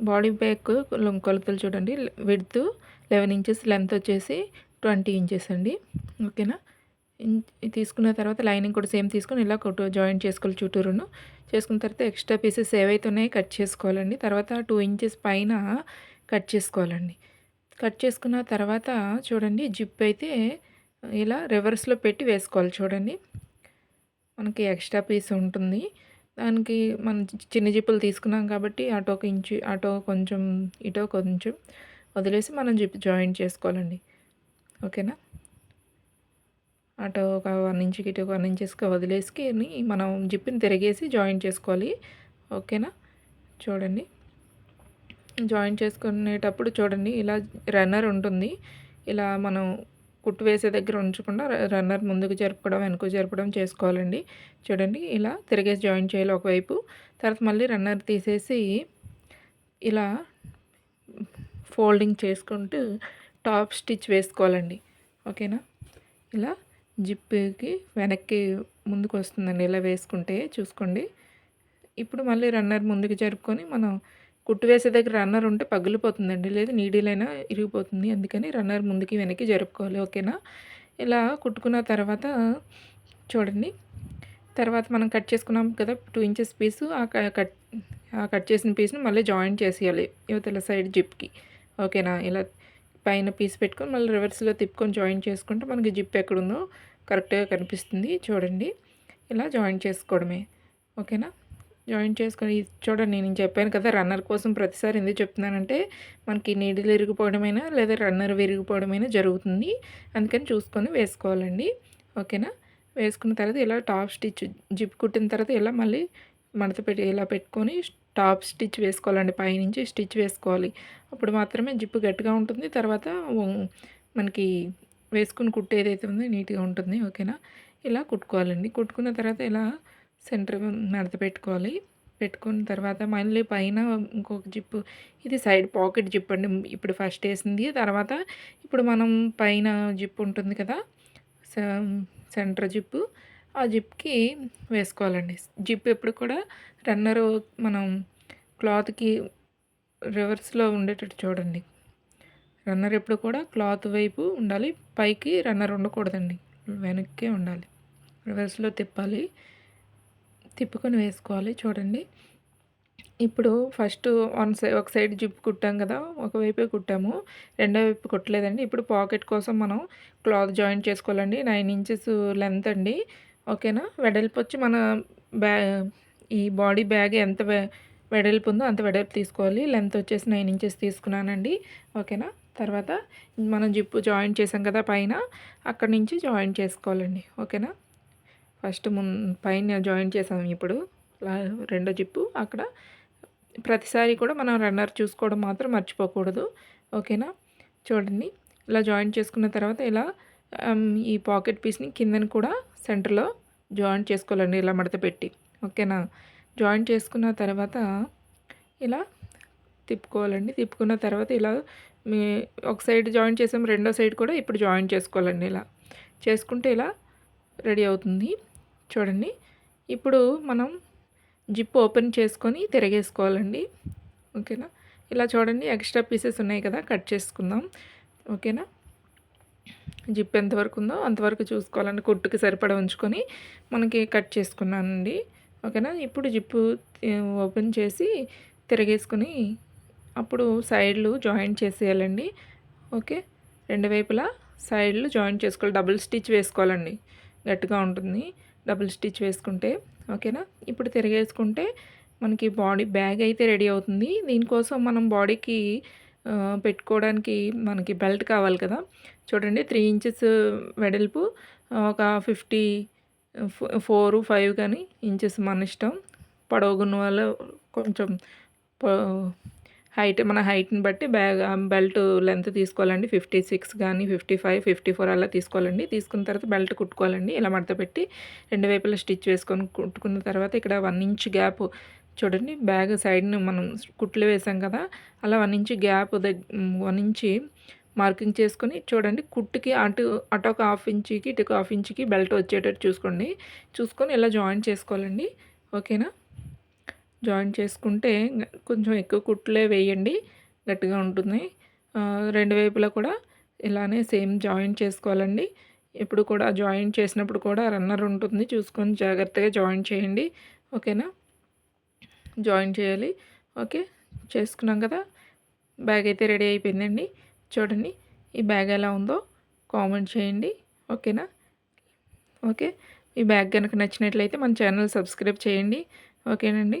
Body back కొలతలు చూడండి. Width eleven inches length వచ్చేసి ట్వంటీ ఇంచెస్ అండి. ఓకేనా? తీసుకున్న తర్వాత లైనింగ్ కూడా సేమ్ తీసుకొని ఇలా కొట్టు జాయింట్ చేసుకోవాలి చుట్టూరును. చేసుకున్న తర్వాత ఎక్స్ట్రా పీసెస్ ఏవైతే ఉన్నాయో కట్ చేసుకోవాలండి. తర్వాత టూ ఇంచెస్ పైన కట్ చేసుకోవాలండి. కట్ చేసుకున్న తర్వాత చూడండి జిప్ అయితే ఇలా రివర్స్లో పెట్టి వేసుకోవాలి చూడండి. మనకి ఎక్స్ట్రా పీస్ ఉంటుంది. దానికి మనం చిన్న జిప్పులు తీసుకున్నాం కాబట్టి అటో ఒక ఇంచు అటో కొంచెం ఇటో కొంచెం వదిలేసి మనం జిప్ జాయింట్ చేసుకోవాలండి. ఓకేనా? ఆటో ఒక వన్ ఇంచుకి ఇటు వన్ ఇంచెస్కి వదిలేసి మనం జిప్ని తిరిగేసి జాయిన్ చేసుకోవాలి. ఓకేనా? చూడండి. జాయిన్ చేసుకునేటప్పుడు చూడండి ఇలా రన్నర్ ఉంటుంది. ఇలా మనం కుట్టు వేసే దగ్గర ఉంచకుండా రన్నర్ ముందుకు జరపడం వెనుక జరపడం చేసుకోవాలండి. చూడండి ఇలా తిరిగేసి జాయిన్ చేయాలి ఒకవైపు. తర్వాత మళ్ళీ రన్నర్ తీసేసి ఇలా ఫోల్డింగ్ చేసుకుంటూ టాప్ స్టిచ్ వేసుకోవాలండి. ఓకేనా? ఇలా జిప్కి వెనక్కి ముందుకు వస్తుందండి ఇలా వేసుకుంటే చూసుకోండి. ఇప్పుడు మళ్ళీ రన్నర్ ముందుకు జరుపుకొని మనం కుట్టు వేసే దగ్గర రన్నర్ ఉంటే పగిలిపోతుందండి. లేదు నీడిలైనా ఇరిగిపోతుంది. అందుకని రన్నర్ ముందుకి వెనక్కి జరుపుకోవాలి. ఓకేనా? ఇలా కుట్టుకున్న తర్వాత చూడండి. తర్వాత మనం కట్ చేసుకున్నాం కదా టూ ఇంచెస్ పీసు. ఆ కట్ ఆ కట్ చేసిన పీస్ని మళ్ళీ జాయిన్ చేసేయాలి యువతల సైడ్ జిప్కి. ఓకేనా? ఇలా పైన పీస్ పెట్టుకొని మళ్ళీ రివర్స్లో తిప్పుకొని జాయిన్ చేసుకుంటే మనకి జిప్ ఎక్కడుందో కరెక్ట్గా కనిపిస్తుంది. చూడండి. ఇలా జాయిన్ చేసుకోవడమే. ఓకేనా? జాయిన్ చేసుకొని చూడండి నేను చెప్పాను కదా రన్నర్ కోసం ప్రతిసారి ఎందుకు చెప్తున్నానంటే మనకి నీడిలు విరిగిపోవడమైనా లేదా రన్నర్ విరిగిపోవడమైనా జరుగుతుంది. అందుకని చూసుకొని వేసుకోవాలండి. ఓకేనా? వేసుకున్న తర్వాత ఇలా టాప్ స్టిచ్ జిప్ కుట్టిన తర్వాత ఇలా మళ్ళీ మడత పెట్టి ఇలా పెట్టుకొని టాప్ స్టిచ్ వేసుకోవాలండి. పైనుంచి స్టిచ్ వేసుకోవాలి. అప్పుడు మాత్రమే జిప్పు గట్టిగా ఉంటుంది. తర్వాత మనకి వేసుకుని కుట్టేదైతే ఉందో నీట్గా ఉంటుంది. ఓకేనా? ఇలా కుట్టుకోవాలండి. కుట్టుకున్న తర్వాత ఇలా సెంటర్ మడత పెట్టుకోవాలి. పెట్టుకున్న తర్వాత మళ్ళీ పైన ఇంకొక జిప్పు. ఇది సైడ్ పాకెట్ జిప్ అండి. ఇప్పుడు ఫస్ట్ వేసింది. తర్వాత ఇప్పుడు మనం పైన జిప్ ఉంటుంది కదా సెంటర్ జిప్పు. ఆ జిప్కి వేసుకోవాలండి. జిప్ ఎప్పుడు కూడా రన్నర్ మనం క్లాత్కి రివర్స్లో ఉండేటట్టు చూడండి. రన్నర్ ఎప్పుడు కూడా క్లాత్ వైపు ఉండాలి. పైకి రన్నర్ ఉండకూడదండి. వెనక్కే ఉండాలి. రివర్స్లో తిప్పాలి. తిప్పుకొని వేసుకోవాలి చూడండి. ఇప్పుడు ఫస్ట్ వన్ సైడ్ ఒక సైడ్ జిప్ కుట్టాం కదా ఒకవైపే కుట్టాము. రెండో వైపు కుట్టలేదండి. ఇప్పుడు పాకెట్ కోసం మనం క్లాత్ జాయింట్ చేసుకోవాలండి. నైన్ ఇంచెస్ లెంత్ అండి. ఓకేనా? వెడల్పు వచ్చి మన బ్యా ఈ బాడీ బ్యాగ్ ఎంత వెడల్పు ఉందో అంత వెడల్పు తీసుకోవాలి. లెంత్ వచ్చేసి నైన్ ఇంచెస్ తీసుకున్నానండి. ఓకేనా? తర్వాత మనం జిప్పు జాయింట్ చేసాం కదా పైన అక్కడి నుంచి జాయింట్ చేసుకోవాలండి. ఓకేనా? ఫస్ట్ మున్ పైన జాయిన్ చేసాము ఇప్పుడు. రెండో జిప్పు. అక్కడ ప్రతిసారి కూడా మనం రన్నర్ చూసుకోవడం మాత్రం మర్చిపోకూడదు. ఓకేనా? చూడండి. ఇలా జాయిన్ చేసుకున్న తర్వాత ఇలా ఈ పాకెట్ పీస్ని కిందని కూడా సెంటర్లో జాయిన్ చేసుకోవాలండి. ఇలా మడత పెట్టి. ఓకేనా? జాయిన్ చేసుకున్న తర్వాత ఇలా తిప్పుకోవాలండి. తిప్పుకున్న తర్వాత ఇలా మీ ఒక సైడ్ జాయిన్ చేసాం. రెండో సైడ్ కూడా ఇప్పుడు జాయిన్ చేసుకోవాలండి. ఇలా. చేసుకుంటే ఇలా రెడీ అవుతుంది. చూడండి. ఇప్పుడు మనం జిప్ ఓపెన్ చేసుకొని తిరగేసుకోవాలండి. ఓకేనా? ఇలా చూడండి ఎక్స్ట్రా పీసెస్ ఉన్నాయి కదా కట్ చేసుకుందాం. ఓకేనా? జిప్ ఎంతవరకు ఉందో అంతవరకు చూసుకోవాలండి. కుట్టుకి సరిపడా ఉంచుకొని మనకి కట్ చేసుకున్నానండి. ఓకేనా? ఇప్పుడు జిప్పు ఓపెన్ చేసి తిరగేసుకొని అప్పుడు సైడ్లు జాయింట్ చేసేయాలండి. ఓకే? రెండు వైపులా సైడ్లు జాయింట్ చేసుకోవాలి. డబుల్ స్టిచ్ వేసుకోవాలండి. గట్టిగా ఉంటుంది. డబుల్ స్టిచ్ వేసుకుంటే. ఓకేనా? ఇప్పుడు తిరిగేసుకుంటే మనకి బాడీ బ్యాగ్ అయితే రెడీ అవుతుంది. దీనికోసం మనం బాడీకి పెట్టుకోవడానికి మనకి బెల్ట్ కావాలి కదా. చూడండి త్రీ ఇంచెస్ వెడల్పు ఒక ఫిఫ్టీ ఫోర్ ఫైవ్ కానీ ఇంచెస్ మన ఇష్టం. పొడవుగున్న వాళ్ళు కొంచెం హైట్ మన హైట్ని బట్టి బ్యాగ్ బెల్ట్ లెంత్ తీసుకోవాలండి. ఫిఫ్టీ సిక్స్ కానీ ఫిఫ్టీ ఫైవ్ ఫిఫ్టీ ఫోర్ అలా తీసుకోవాలండి. తీసుకున్న తర్వాత బెల్ట్ కుట్టుకోవాలండి. ఇలా మడత పెట్టి రెండు వైపులా స్టిచ్ వేసుకొని కుట్టుకున్న తర్వాత ఇక్కడ వన్ ఇంచ్ గ్యాప్ చూడండి. బ్యాగ్ సైడ్ని మనం కుట్లు వేసాం కదా అలా one inch gap one inch marking చేసుకొని చూడండి. కుట్టుకి అటు అటు ఒక హాఫ్ ఇంచుకి ఇటు ఒక హాఫ్ ఇంచుకి బెల్ట్ వచ్చేటట్టు చూసుకోండి. చూసుకొని ఇలా జాయిన్ చేసుకోవాలండి. ఓకేనా? జాయిన్ చేసుకుంటే కొంచెం ఎక్కువ కుట్లే వేయండి గట్టిగా ఉంటుంది. రెండు వైపులా కూడా ఇలానే సేమ్ జాయిన్ చేసుకోవాలండి. ఎప్పుడు కూడా జాయిన్ చేసినప్పుడు కూడా రన్నర్ ఉంటుంది చూసుకొని జాగ్రత్తగా జాయిన్ చేయండి. ఓకేనా? జాయిన్ చేయాలి. ఓకే చేసుకున్నాం కదా? బ్యాగ్ అయితే రెడీ అయిపోయిందండి. చూడండి ఈ బ్యాగ్ ఎలా ఉందో కామెంట్ చేయండి. ఓకేనా? ఓకే ఈ బ్యాగ్ కనుక నచ్చినట్లయితే మన ఛానల్ సబ్స్క్రైబ్ చేయండి. ఓకేనండి?